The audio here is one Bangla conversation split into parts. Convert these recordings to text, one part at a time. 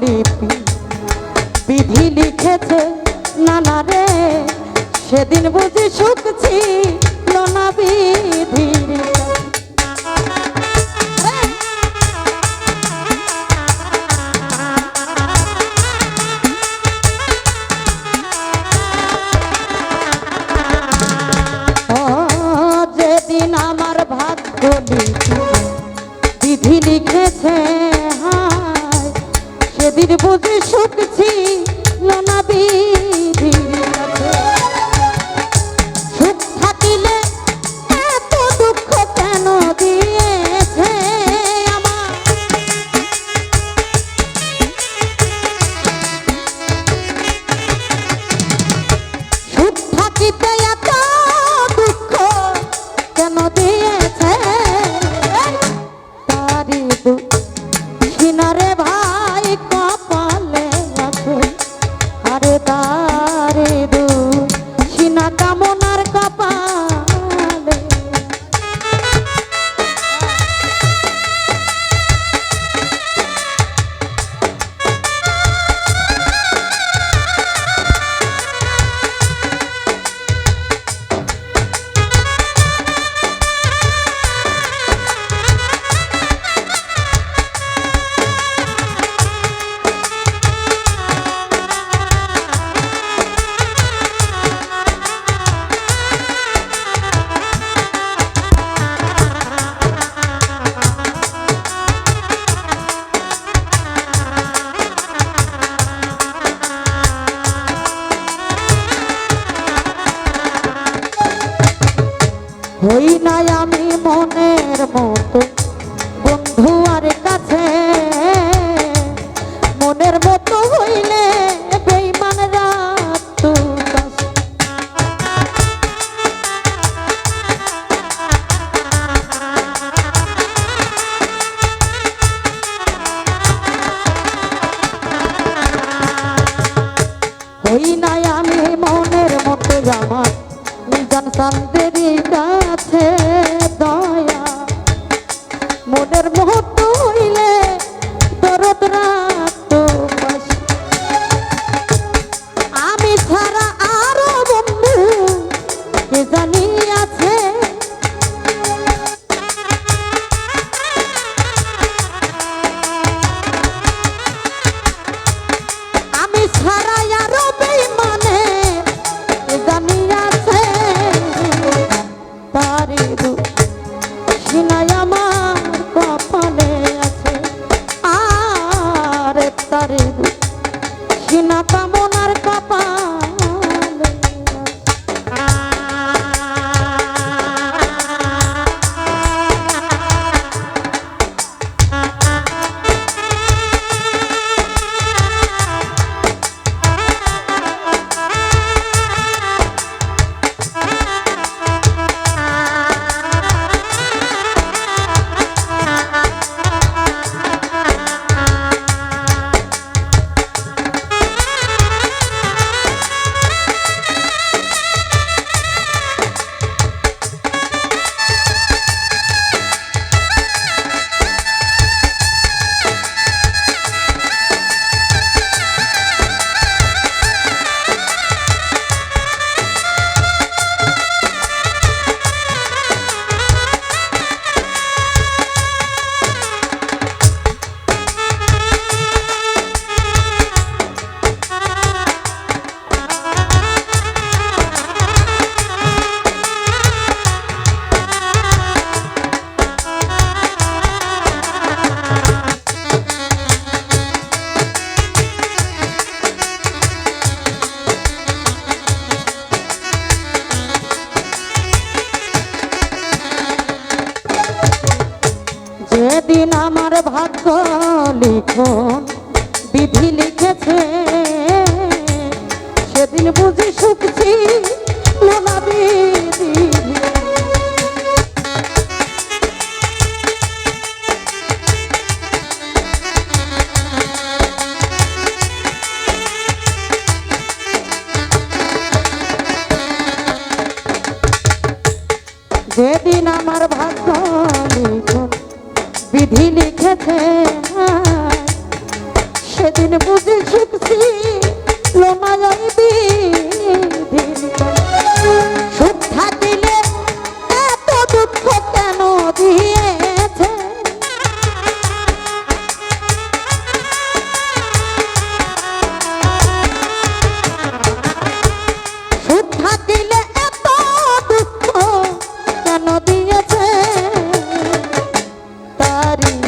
লিপি। বিধি লিখেছে নানা রে সেদিন বুঝি শুকছি নানা বিধি। যেদিন আমার ভাগ্য লিখেছে বুঝি সুখ হই নাই আমি মনের মতো বন্ধু আর কাছে। মনের মতো হইলে Sinaya. আমার ভাগ্য লিখন বিধি লিখেছে। সেদিন বুঝি সুখছি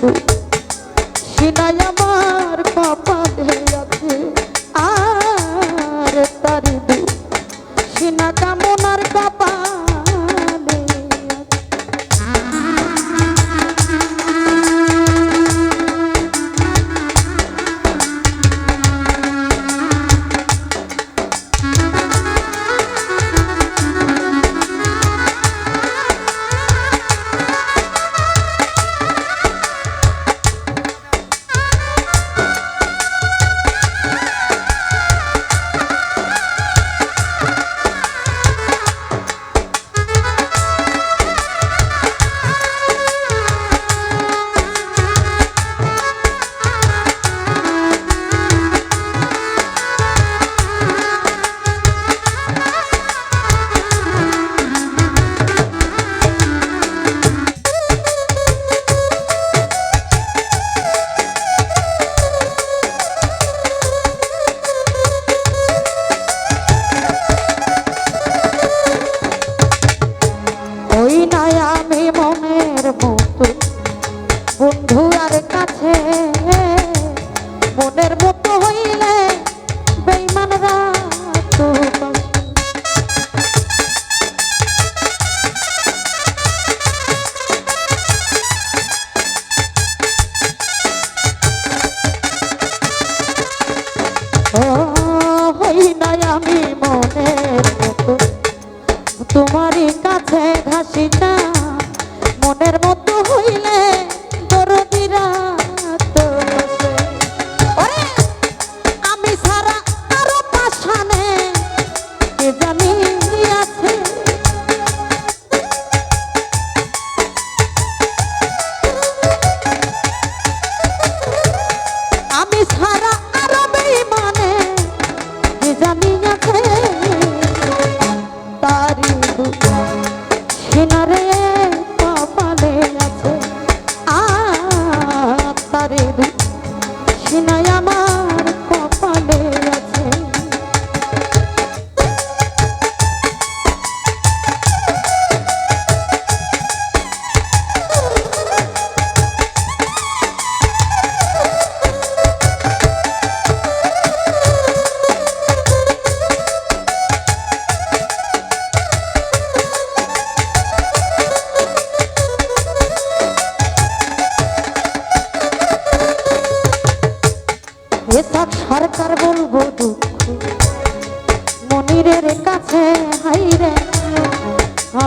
Thank you.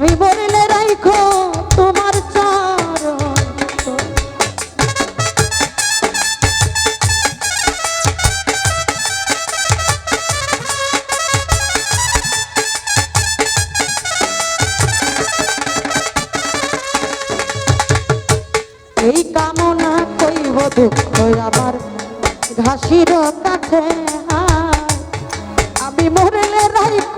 আমি বললে রাইখো তোমার এই কামনা কইব দুঃখ আমার ঘাসির কাছে আমি মরলে রাইখ